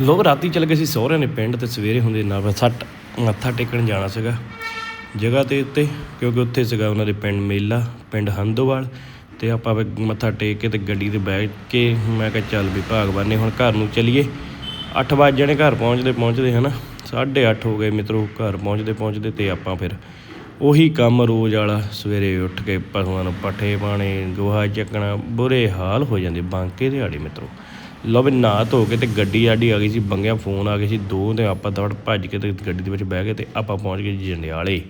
ਲੋਕ ਰਾਤੀ ਚੱਲ ਗਏ ਸੀ, ਸਹੁਰਿਆਂ ਨੇ ਪਿੰਡ ਤੇ ਸਵੇਰੇ ਹੁੰਦੇ ਨਾਲ ਸੱਟ, ਮੱਥਾ ਟੇਕਣ ਜਾਣਾ ਸੀਗਾ। ਜਗ੍ਹਾ ਤੇ ਉੱਤੇ, ਕਿਉਂਕਿ ਉੱਥੇ ਸੀਗਾ ਉਹਨਾਂ ਦੇ ਪਿੰਡ ਮੇਲਾ, ਪਿੰਡ ਹੰਦੋਵਾਲ, ਤੇ ਆਪਾਂ ਮੱਥਾ ਟੇਕ ਕੇ ਤੇ ਗੱਡੀ ਤੇ ਬੈਠ ਕੇ ਮੈਂ ਕਿਹਾ ਚੱਲ ਵੀ ਭਾਗਵਾਨੇ ਹੁਣ ਘਰ ਨੂੰ ਚਲੀਏ। 8 ਵਜੇ ਜਾਣੇ, ਘਰ ਪਹੁੰਚਦੇ ਪਹੁੰਚਦੇ ਹਨਾ 8:30 ਹੋ ਗਏ ਮਿੱਤਰੋ, ਘਰ ਪਹੁੰਚਦੇ ਪਹੁੰਚਦੇ ਤੇ ਆਪਾਂ ਫਿਰ ਉਹੀ ਕੰਮ ਰੋਜ਼ ਵਾਲਾ ਸਵੇਰੇ ਉੱਠ ਕੇ ਪਸ਼ੂਆਂ ਨੂੰ ਪੱਠੇ ਪਾਣੇ ਗੋਹਾ ਚੱਕਣਾ, ਬੁਰੇ ਹਾਲ ਹੋ ਜਾਂਦੇ, ਬਾਂਕੇ ਦਿਹਾੜੇ ਮਿੱਤਰੋ। ਲਓ ਵੀ ਨਾ ਧੋ ਕੇ ਤੇ ਗੱਡੀ ਆਡੀ ਆ ਗਈ ਸੀ, ਬੰਗਿਆ ਫੋਨ ਆ ਗਏ ਸੀ, ਦੋ ਤੇ ਆਪਾਂ ਦੌੜ ਭੱਜ ਕੇ ਤੇ ਗੱਡੀ ਦੇ ਵਿੱਚ ਬਹਿ ਗਏ ਤੇ ਆਪਾਂ ਪਹੁੰਚ ਗਏ ਜੰਡਿਆਲੇ।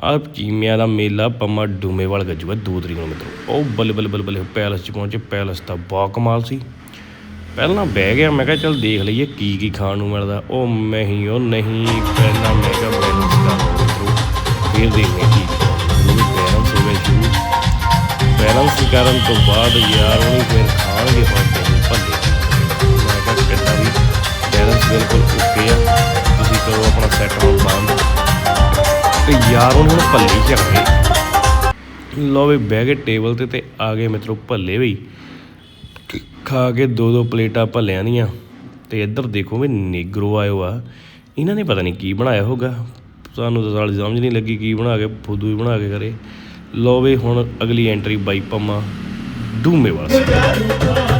ਆ ਚੀਮਿਆਂ ਦਾ ਮੇਲਾ ਪੰਮਾ ਡੂਮੇਵਾਲ ਗੱਜੂਗਾ ਦੋ ਤਰੀਕ ਨੂੰ ਮਿੱਤਰੋ। ਉਹ ਬੱਲੇ ਬੱਲੇ ਬੱਲੇ ਬੱਲੇ ਪੈਲਸ 'ਚ ਪਹੁੰਚੇ, ਪੈਲਸ ਤਾਂ ਬਹੁਤ ਕਮਾਲ ਸੀ। ਪਹਿਲਾਂ ਬਹਿ ਗਿਆ, ਮੈਂ ਕਿਹਾ ਚੱਲ ਦੇਖ ਲਈਏ ਕੀ ਕੀ ਖਾਣ ਨੂੰ ਮਿਲਦਾ। ਉਹ ਨਹੀਂ ਉਹ ਨਹੀਂ, ਪਹਿਲਾਂ ਮੈਂ ਕਿਹਾ ਬੈਲੈਂਸ ਕਰ ਮਿੱਤਰੋ। ਫਿਰ ਦੇਖਦੇ ਹਾਂ ਕੀ ਉਹ ਹੋ ਗਿਆ ਸ਼ੁਰੂ। ਬੈਲੈਂਸ ਕਰਨ ਤੋਂ ਬਾਅਦ ਯਾਰ ਉਹਨੂੰ ਫਿਰ ਖਾਣਗੇ ਫਾਟੇ ਬਿਲਕੁਲ ਓਕੇ ਆ। ਤੁਸੀਂ ਕਰੋ ਆਪਣਾ ਸੈਟ ਹੁਣ ਬੰਦ। ਤੇ ਯਾਰ ਉਹਨੂੰ ਹੁਣ ਭੱਲੇ ਹੀ ਲੋ ਵੀ, ਬਹਿ ਗਏ ਟੇਬਲ ਤੇ ਤੇ ਆ ਗਏ ਮਿੱਤਰੋ ਭੱਲੇ ਵੀ। ਖਾ ਕੇ ਦੋ ਦੋ ਪਲੇਟਾਂ ਭੱਲਿਆਂ ਦੀਆਂ। ਤੇ ਇੱਧਰ ਦੇਖੋ ਵੀ ਨਿਗਰੋ ਆਇਓ ਆ। ਇਹਨਾਂ ਨੇ ਪਤਾ ਨਹੀਂ ਕੀ ਬਣਾਇਆ ਹੋਗਾ ਤੁਹਾਨੂੰ ਤਾਂ ਸਾਲੀ ਸਮਝ ਨਹੀਂ ਲੱਗੀ ਕੀ ਬਣਾ ਕੇ, ਫੁੱਦੂ ਹੀ ਬਣਾ ਕੇ ਕਰੇ। ਲੋ ਵੀ ਹੁਣ ਅਗਲੀ ਐਂਟਰੀ ਬਾਈ ਪੰਮਾ। ਡੂਮੇ ਵਾਲਾ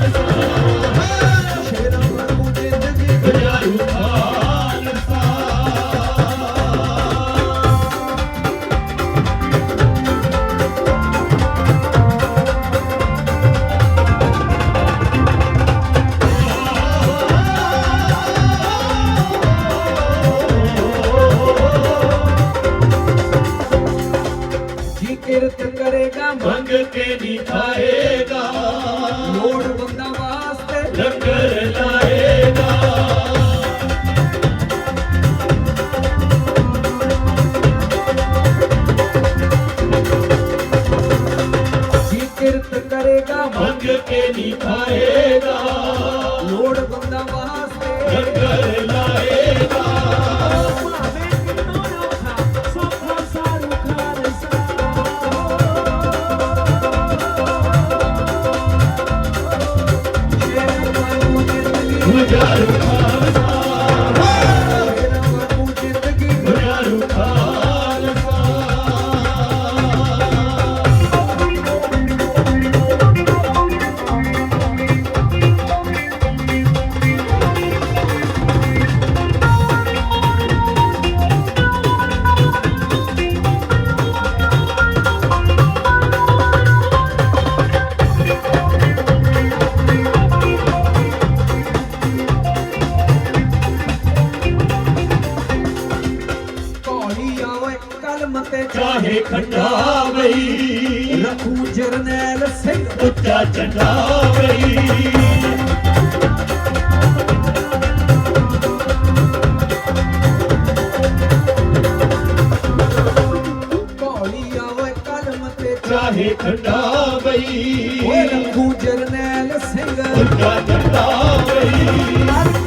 ਖੰਡਾ ਵਈ ਓਏ ਰੱਖੂ ਜਰਨੈਲ ਸਿੰਘ। ਉੱਚਾ ਚੰਡਾ ਵਈ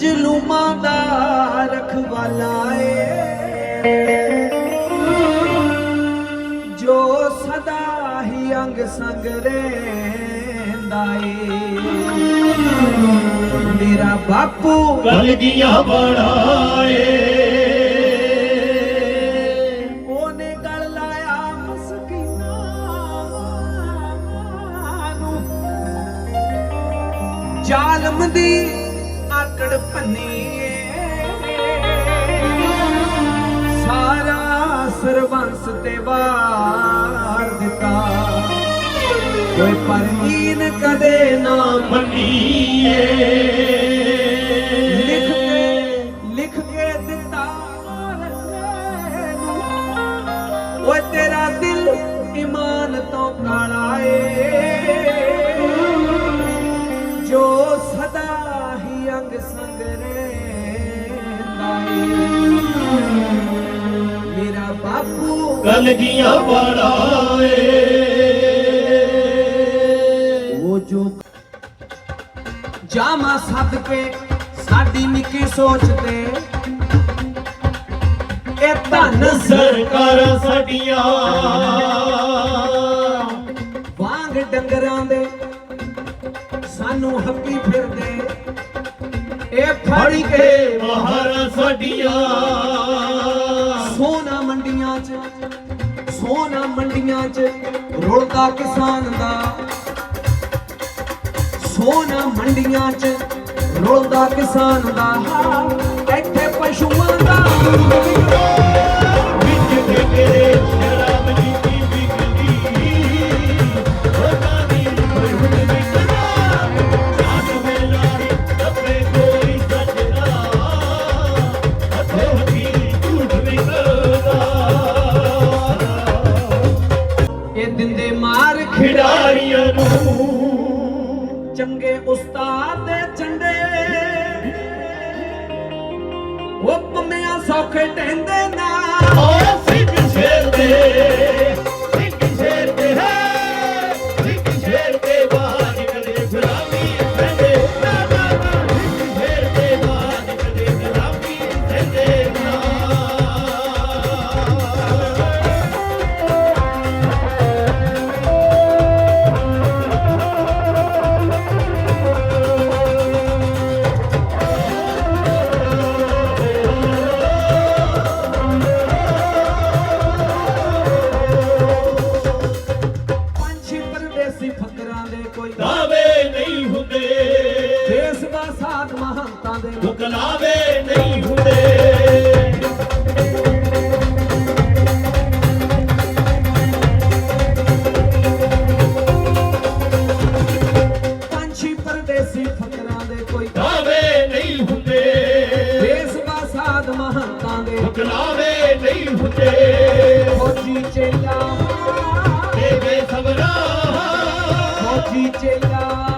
ਮਜਲੂਮਾਂ ਦਾ ਰਖਵਾਲਾ ਏ। ਜੋ ਸਦਾ ਹੀ ਅੰਗ ਸੰਗ ਰਹਿੰਦਾ ਏ। ਮੇਰਾ ਬਾਪੂ ਕਲਗੀਆਂ ਬਣਾਏ। ਉਹਨੇ ਗਲ ਲਾਇਆ ਮਸਕੀਨਾ ਨੂੰ। ਜ਼ਾਲਮ ਦੀ ਸਰਬੰਸ ਤੇ ਵਾਰ ਦਿੱਤਾ। ਕੋਈ ਪਰਹੀਨ ਕਦੇ ਨਾ ਮੰਨੀਏ। ਲਿਖ ਕੇ ਉਹ ਤੇਰਾ ਦਿਲ ਇਮਾਨ ਤੋਂ ਕਾਲਾ ਜੋ ਸਦਾ ਹੀ ਅੰਗ ਸੰਗ ਰਹਿੰਦਾ ਕਲਗੀਆਂ ਬਣਾਏ ਉਹ ਜੋ ਜਾਮਾ ਸਦਕੇ ਸਾਡੀ ਨਿੱਕੀ ਸੋਚ ਤੇ। ਇਹ ਧਨ ਸਰਕਾਰਾਂ ਸਾਡੀਆਂ। ਵਾਂਗ ਡੰਗਰਾਂ ਦੇ ਸਾਨੂੰ ਹੱਕੀ ਫਿਰਦੇ। ਇਹ ਫੜ ਕੇ ਮਹਾਰਾ ਸਾਡੀਆਂ। 'ਚ ਸੋਨਾ ਮੰਡੀਆਂ 'ਚ ਰੁਲਦਾ ਕਿਸਾਨ ਦਾ। ਸੋਨਾ ਮੰਡੀਆਂ 'ਚ ਰੁਲਦਾ ਕਿਸਾਨ ਦਾ। ਇੱਥੇ ਪਸ਼ੂਆਂ ਦਾ ਪਰਦੇਸੀ ਫਕਰਾਂ ਦੇ ਕੋਈ ਦਾਵੇ ਨਹੀਂ ਹੁੰਦੇ। ਦੇਸ ਦਾ ਸਾਥ ਮਹੰਤਾਂ ਦੇ। ਮੁਕਲਾਵੇ ਨਹੀਂ ਹੁੰਦੇ। ਫੌਜੀ ਚੇਲਾ। ਤੇਰੇ ਸਬਰਾ ਫੌਜੀ ਚੇਲਾ।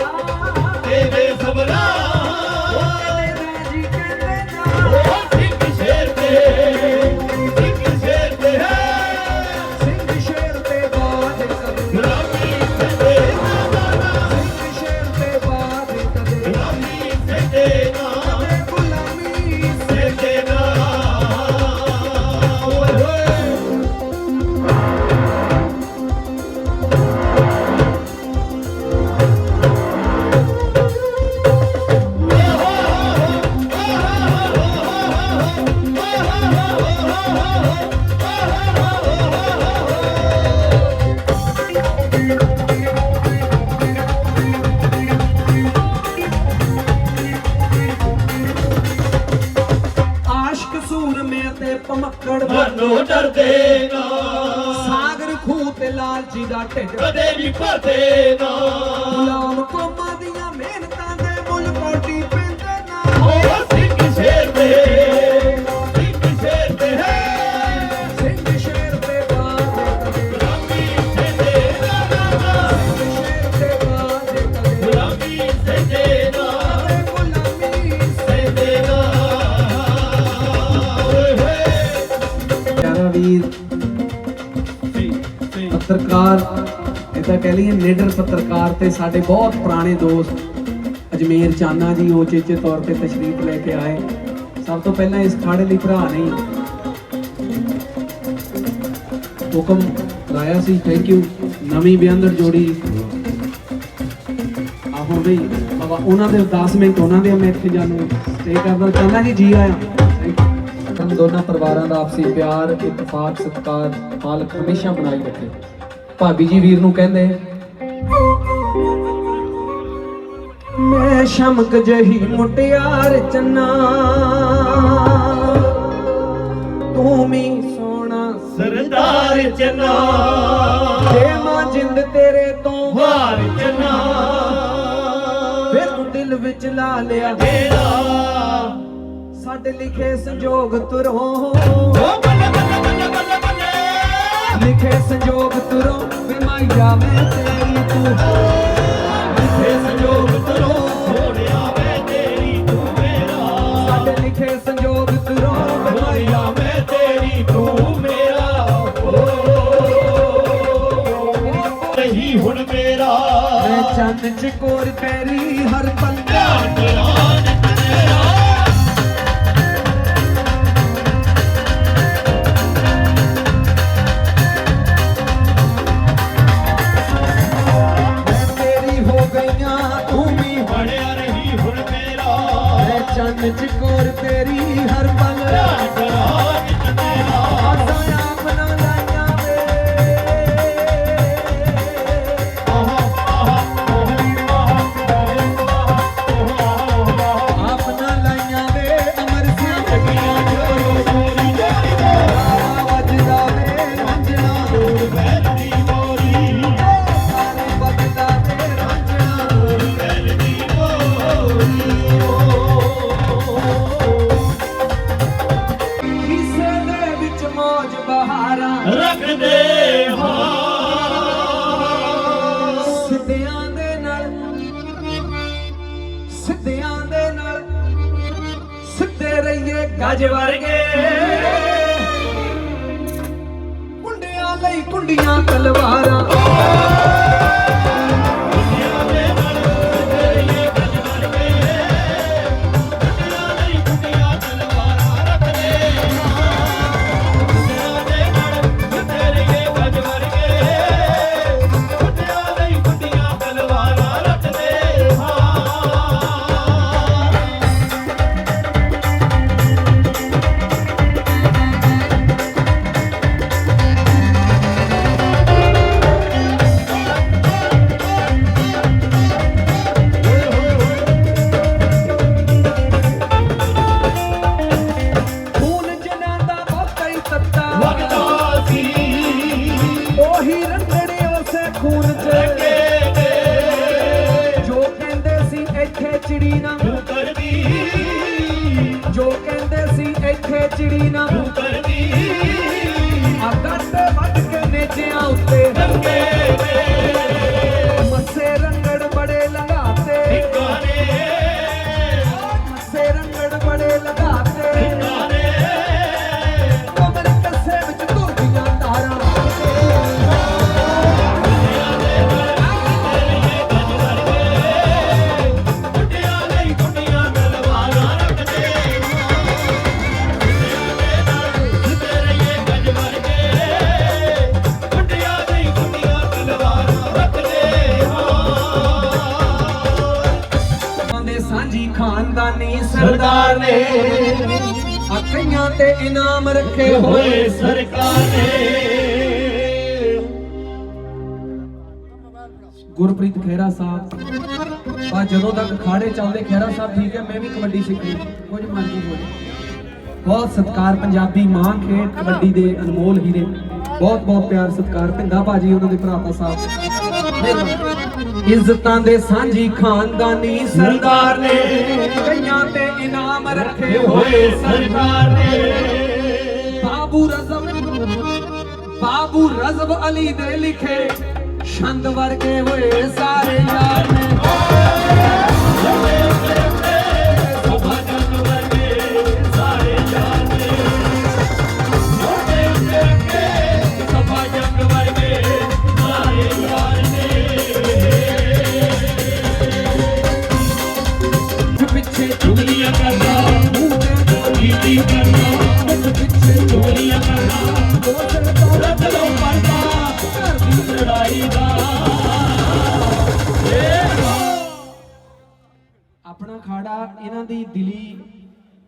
ਕਹਿ ਲਈਏ, ਲੀਡਰ ਪੱਤਰਕਾਰ ਤੇ ਸਾਡੇ ਬਹੁਤ ਪੁਰਾਣੇ ਦੋਸਤ ਅਜਮੇਰ ਚਾਨਾ ਜੀ, ਉਹ ਚੇਚੇ ਤੌਰ ਤੇ ਤਸ਼ਰੀਫ ਲੈ ਕੇ ਆਏ। ਸਭ ਤੋਂ ਪਹਿਲਾਂ ਇਸ ਖਾੜੇ ਲਈ ਭਰਾ ਨੇ ਹੁਕਮ ਲਾਇਆ ਸੀ ਥੈਂਕ ਯੂ ਨਵੀਂ ਬਿਆਨਰ ਜੋੜੀ। ਆਹੋ ਵੀ ਬਾਬਾ ਉਹਨਾਂ ਦੇ 10 ਮਿੰਟ, ਉਹਨਾਂ ਦੇ ਮੈਂ ਇੱਥੇ ਜਾਣੂ ਸਟੇ ਕਰਦਾ। ਚਾਹੁੰਦਾ ਜੀ ਜੀ ਆਇਆ। ਤੁਹਾਨੂੰ ਦੋਨਾਂ ਪਰਿਵਾਰਾਂ ਦਾ ਆਪਸੀ ਪਿਆਰ ਇਤਫਾਕ ਸਤਕਾਰ, ਪਾਲਕ ਹਮੇਸ਼ਾ ਬਣਾਈ ਰੱਖੇ। ਭਾਬੀ ਜੀ ਵੀਰ ਨੂੰ ਕਹਿੰਦੇ ਮੈਂ ਸ਼ਮਕ ਜਹੀ ਮੁਟਿਆਰ ਚੰਨਾ। ਤੂੰ ਵੀ ਸੋਹਣਾ ਸਰਦਾਰ ਚਨਾ। ਤੇ ਮਾਂ ਜਿੰਦ ਤੇਰੇ ਤੋਂ ਵਾਰ ਚਨਾ। ਫਿਰ ਤੂੰ ਦਿਲ ਵਿੱਚ ਲਾ ਲਿਆ। ਤੇਰਾ ਸਾਡੇ ਲਿਖੇ ਸੰਜੋਗ ਤੁਰੋਂ। ਲਿਖੇ ਸੰਜੋਗ ਤੁਰੋ ਵਿਮਾਈ ਜਾਵੇ ਤੇਰੀ ਤੂੰ। ਲਿਖੇ ਸੰਜੋਗ ਤੁਰੋ ਹੋਣੇ ਆਵੇ ਤੇਰੀ ਤੂੰ ਮੇਰਾ। ਸਾਡੇ ਲਿਖੇ ਸੰਜੋਗ ਤੁਰੋ ਵਿਮਾਈ ਜਾਵੇ ਤੇਰੀ ਤੂੰ ਮੇਰਾ। ਨਹੀਂ ਹੁਣ ਮੇਰਾ। ਮੈਂ ਚੰਨ ਚ ਕੋਰ ਪੈਰੀ ਹਰ ਪੰਨਾ ਨਿਆਣ ਕੋਰ ਹਰ ਪਲ ਗੱਜ ਵਰਗੇ। ਕੁੰਡਿਆਂ ਲਈ ਕੁੰਡੀਆਂ ਤਲਵਾਰਾਂ। ਇਨਾਮ ਰੱਖੇ ਹੋਏ ਸਰਕਾਰ ਨੇ। ਗੁਰਪ੍ਰੀਤ ਖਹਿਰਾ ਸਾਹਿਬ, ਪਰ ਜਦੋਂ ਤੱਕ ਖਾੜੇ ਚੱਲਦੇ, ਖਹਿਰਾ ਸਾਹਿਬ ਠੀਕ ਹੈ, ਮੈਂ ਵੀ ਕਬੱਡੀ ਸਿੱਖੀ ਕੁਝ ਮਰਜ਼ੀ ਹੋ ਬਹੁਤ ਸਤਿਕਾਰ ਪੰਜਾਬੀ ਮਾਂ ਖੇਡ ਕਬੱਡੀ ਦੇ ਅਨਮੋਲ ਹੀਰੇ। ਬਹੁਤ ਬਹੁਤ ਪਿਆਰ, ਸਤਿਕਾਰ। ਭਿੰਦਾ ਭਾਜੀ, ਉਹਨਾਂ ਦੇ ਭਰਾਤਾ ਸਾਹਿਬ। ਇੱਜ਼ਤਾਂ ਦੇ ਸਾਂਝੀ ਖਾਨਦਾਨੀ ਸਰਦਾਰ ਨੇ। ਰੱਖੇ ਹੋਏ ਸਰਕਾਰ ਨੇ। ਬਾਬੂ ਰਜ਼ਬ ਬਾਬੂ ਰਜ਼ਬ ਅਲੀ ਦੇ ਲਿਖੇ ਛੰਦ ਵਰਗੇ ਹੋਏ ਸਾਰੇ ਯਾਰ ਨੇ।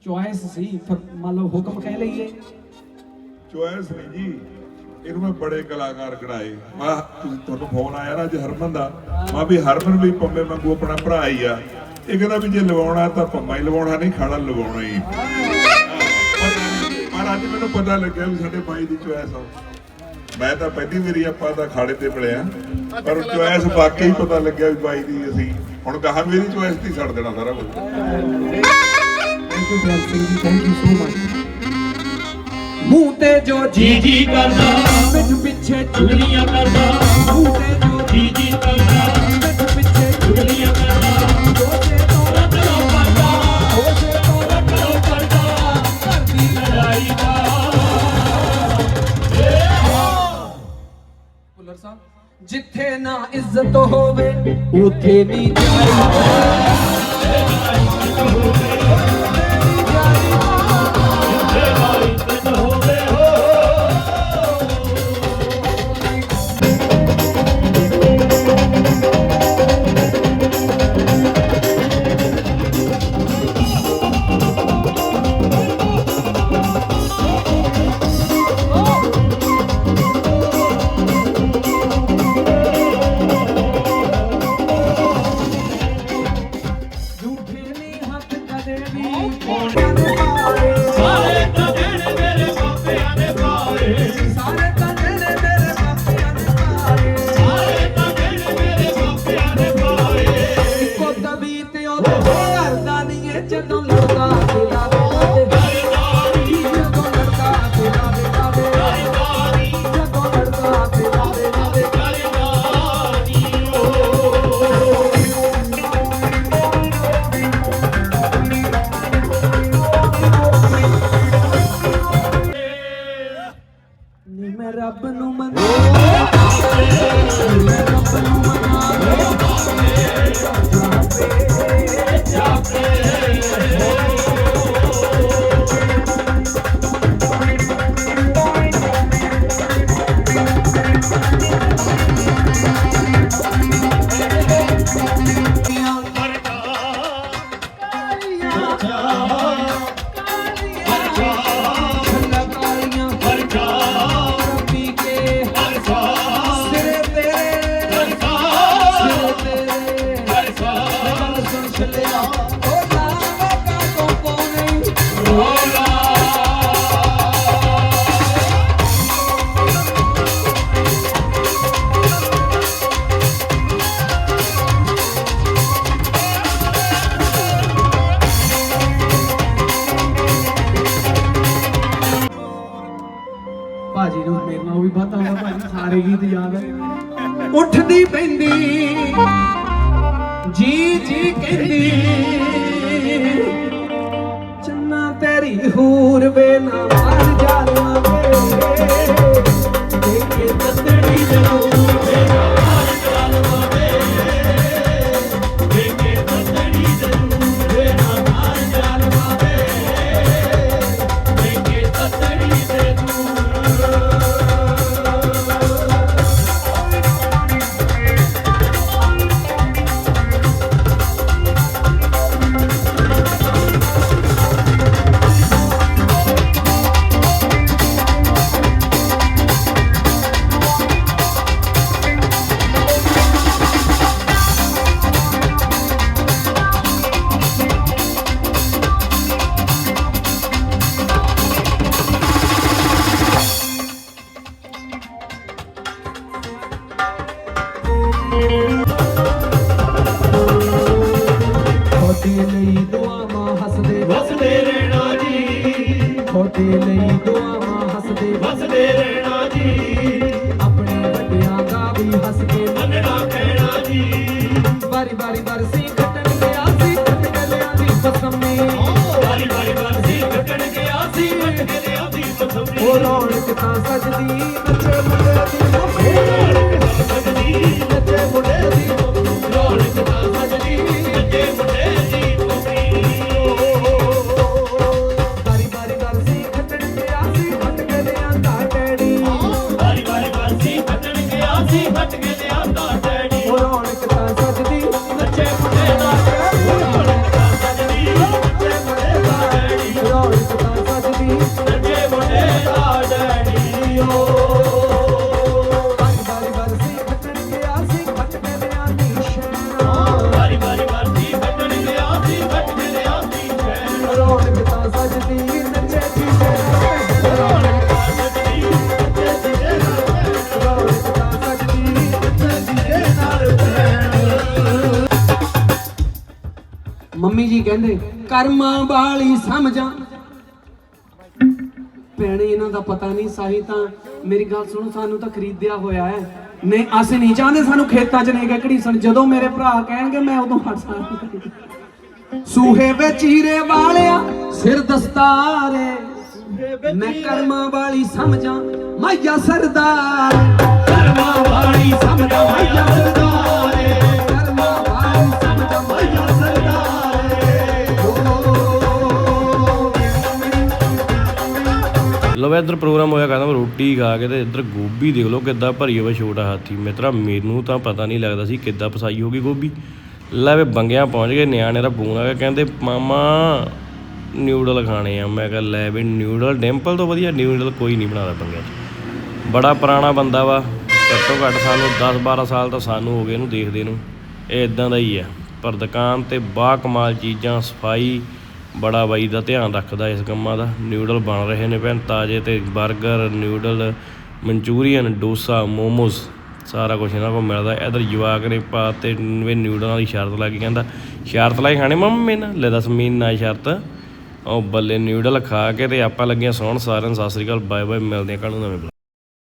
ਚੁਆਇਸ ਸੀ, ਫਿਰ ਮੰਨ ਲਓ ਹੁਕਮ ਕਹਿ ਲਈਏ। ਚੋਇਸ ਨਹੀਂ ਜੀ, ਇਹਨੂੰ ਮੈਂ ਬੜੇ ਕਲਾਕਾਰ ਕਢਾਏ ਮੈਂ ਤੁਹਾਨੂੰ ਫੋਨ ਆਇਆ ਨਾ ਅੱਜ ਹਰਮਨ ਦਾ। ਮੈਂ ਵੀ ਹਰਮਨ ਵੀ ਪੰਮੇ ਵਾਂਗੂ ਆਪਣਾ ਭਰਾ ਹੀ ਆ। ਇਹ ਕਹਿੰਦਾ ਵੀ ਜੇ ਲਵਾਉਣਾ ਤਾਂ ਪੰਮਾ ਹੀ ਲਵਾਉਣਾ, ਨਹੀਂ ਖਾੜਾ ਲਵਾਉਣਾ ਹੀ। ਪਰ ਅੱਜ ਮੈਨੂੰ ਪਤਾ ਲੱਗਿਆ ਵੀ ਸਾਡੇ ਬਾਈ ਦੀ ਚੋਇਸ ਆ। ਮੈਂ ਤਾਂ ਪਹਿਲੀ ਵਾਰੀ ਆਪਾਂ ਤਾਂ ਖਾੜੇ ਤੇ ਮਿਲਿਆ। ਪਰ ਚੁਆਇਸ ਵਾਕਈ ਪਤਾ ਲੱਗਿਆ ਵੀ ਬਾਈ ਦੀ ਅਸੀਂ ਹੁਣ ਕਹਾ ਮੇਰੀ ਚੋਇਸ ਤੇ ਛੱਡ ਦੇਣਾ ਸਾਰਾ ਕੁਝ। Thank you bread Singh ji thank you so much ਮੂੰਹ ਤੇ ਜੋ ਜੀ ਜੀ ਕਰਦਾ ਪਿੱਠ ਪਿੱਛੇ ਚੁਗਲੀਆਂ ਕਰਦਾ ਮੂੰਹ ਤੇ ਜੋ ਜੀ ਜੀ ਕਰਦਾ ਪਿੱਠ ਪਿੱਛੇ ਚੁਗਲੀਆਂ ਕਰਦਾ ਦੋਸੇ ਤੋਂ ਰੱਖ ਲੋ ਪਰਦਾ ਦੋਸੇ ਤੋਂ ਰੱਖ ਲੋ ਪਰਦਾ ਘਰ ਦੀ ਲੜਾਈ ਦਾ। ਭੁੱਲਰ ਸਾਹਿਬ ਜਿੱਥੇ ਨਾ ਇੱਜ਼ਤ ਹੋਵੇ ਉਥੇ ਨਹੀਂ ਜਾਈ ਭਾਜੀ ਸਾਰੇ ਯਾਦ ਉੱਠਦੀ ਪੈਂਦੀ। ਤੁਹਾਡੇ ਲਈ ਦੁਆਵਾਂ ਹੱਸਦੇ ਵਸਦੇ ਰਹਿਣਾ ਜੀ। ਤੁਹਾਡੇ ਲਈ ਦੁਆਵਾਂ ਹੱਸਦੇ ਵਸਦੇ ਰਹਿਣਾ ਜੀ। ਆਪਣੇ ਵੱਡਿਆਂ ਦਾ ਵੀ ਹੱਸ ਕੇ ਮੰਨਣਾ ਕਹਿਣਾ ਜੀ। ਵਾਰੀ ਵਾਰੀ ਵਰਸੀ ਖੱਟਣ ਗਿਆ ਸੀ ਖੱਟ ਗਲਿਆਂ ਦੀ ਪਸਮੀ ਵਾਰੀ ਵਾਰੀ ਵਰਸੀ ਕੱਟਣ ਗਿਆ ਸੀ ਕੱਟ ਕੇ ਲਿਆ ਸੀ ਪਸੰਦੀ। ਉਹ ਰੌਣਕ ਤਾਂ ਸਜਦੀ ਨੱਚੇ ਮੁੰਡੇ ਦੀ ਮੰਮੀ ਗਿਆ ਸੀ ਕਰਮਾਂ ਵਾਲੀ ਸਮਝਾਂ। ਭੈਣੇ, ਇਹਨਾਂ ਦਾ ਪਤਾ ਨਹੀਂ ਸਾਹੀ ਤਾਂ ਮੇਰੀ ਗੱਲ ਸੁਣੋ, ਸਾਨੂੰ ਤਾਂ ਖਰੀਦਿਆ ਹੋਇਆ ਹੈ। ਨਹੀਂ, ਅਸੀਂ ਨਹੀਂ ਚਾਹੁੰਦੇ ਸਾਨੂੰ ਖੇਤਾਂ 'ਚ ਨਹੀਂ ਕਿ ਘੜੀਸਣ ਜਦੋਂ ਮੇਰੇ ਭਰਾ ਕਹਿਣਗੇ, ਮੈਂ ਉਦੋਂ ਹਟ ਸਕਦਾ। ਸੂਹੇ ਵਿੱਚ ਹੀਰੇ ਵਾਲਿਆ, ਸਿਰ ਦਸਤਾਰੇ। ਮੈਂ ਕਰਮਾਂ ਵਾਲੀ ਸਮਝਾਂ, ਮਾਇਆ ਸਰਦਾਰ। ਕਰਮਾਂ ਵਾਲੀ ਸਮਝਾ, ਮਾਇਆ ਸਰਦਾਰੇ। ਲੋ ਵੇ ਇੱਧਰ ਪ੍ਰੋਗਰਾਮ ਹੋਇਆ ਕਹਿੰਦਾ ਮੈਂ ਰੋਟੀ ਖਾ ਕੇ ਤੇ ਇੱਧਰ ਗੋਭੀ ਦੇਖ ਲਓ ਕਿੱਦਾਂ ਭਰੀ ਹੋਵੇ ਛੋਟਾ ਹਾਥੀ। ਮਿੱਤਰਾ, ਮੈਨੂੰ ਤਾਂ ਪਤਾ ਨਹੀਂ ਲੱਗਦਾ ਸੀ ਕਿੱਦਾਂ ਪਸਾਈ ਹੋਗੀ ਗੋਭੀ। ਲੈ ਵੇ ਬੰਗਿਆਂ ਪਹੁੰਚ ਗਏ, ਨਿਆਣੇ ਦਾ ਫੋਨ ਆ ਗਿਆ, ਕਹਿੰਦੇ, ਮਾਮਾ ਨਿਊਡਲ ਖਾਣੇ ਆ। ਮੈਂ ਕਿਹਾ, ਲੈ ਵੀ ਨਿਊਡਲ ਡਿੰਪਲ ਤੋਂ ਵਧੀਆ ਨਿਊਡਲ ਕੋਈ ਨਹੀਂ ਬਣਾਦਾ ਬੰਗਿਆਂ 'ਚ। ਬੜਾ ਪੁਰਾਣਾ ਬੰਦਾ ਵਾ, ਘੱਟੋ ਘੱਟ ਸਾਨੂੰ 10 12 ਸਾਲ ਤਾਂ ਸਾਨੂੰ ਹੋ ਗਏ ਇਹਨੂੰ ਦੇਖਦੇ ਨੂੰ। ਇਹ ਇਦਾਂ ਦਾ ਹੀ ਆ। ਪਰ ਦੁਕਾਨ ਤੇ ਬਾ ਕਮਾਲ ਚੀਜ਼ਾਂ, ਸਫ਼ਾਈ ਬੜਾ ਬਾਈ ਦਾ ਧਿਆਨ ਰੱਖਦਾ ਇਸ ਕੰਮਾਂ ਦਾ। ਨਿਊਡਲ ਬਣ ਰਹੇ ਨੇ ਭੈਣ, ਤਾਜ਼ੇ ਤੇ 버ਗਰ ਨਿਊਡਲ ਮਨਚੂਰੀਅਨ, ਡੋਸਾ ਮੋਮੋਸ ਸਾਰਾ ਕੁਝ ਇਹਨਾਂ ਕੋਲ ਮਿਲਦਾ। ਇਧਰ ਜਵਾਕ ਨੇ ਪਾ ਤੇ ਵੀ ਨਿਊਡਲਾਂ ਦੀ ਸ਼ਰਤ ਲਾ ਕੇ ਕਹਿੰਦਾ, ਸ਼ਰਤ ਲਾਈ ਖਾਣੇ ਮੰਮੀ ਨਾ? ਲੈ ਦੱਸ ਮੀਨ ਨਾ ਸ਼ਰਤ? ਉਹ ਬੱਲੇ ਨਿਊਡਲ ਖਾ ਕੇ ਤੇ ਆਪਾਂ ਲੱਗੀਆਂ ਸੌਣ ਸਾਰਿਆਂ ਨੂੰ। ਸਤਿ ਸ੍ਰੀ ਅਕਾਲ ਬਾਏ ਬਾਏ ਮਿਲਦੇ ਆ ਕੱਲ ਨੂੰ ਨਵੇਂ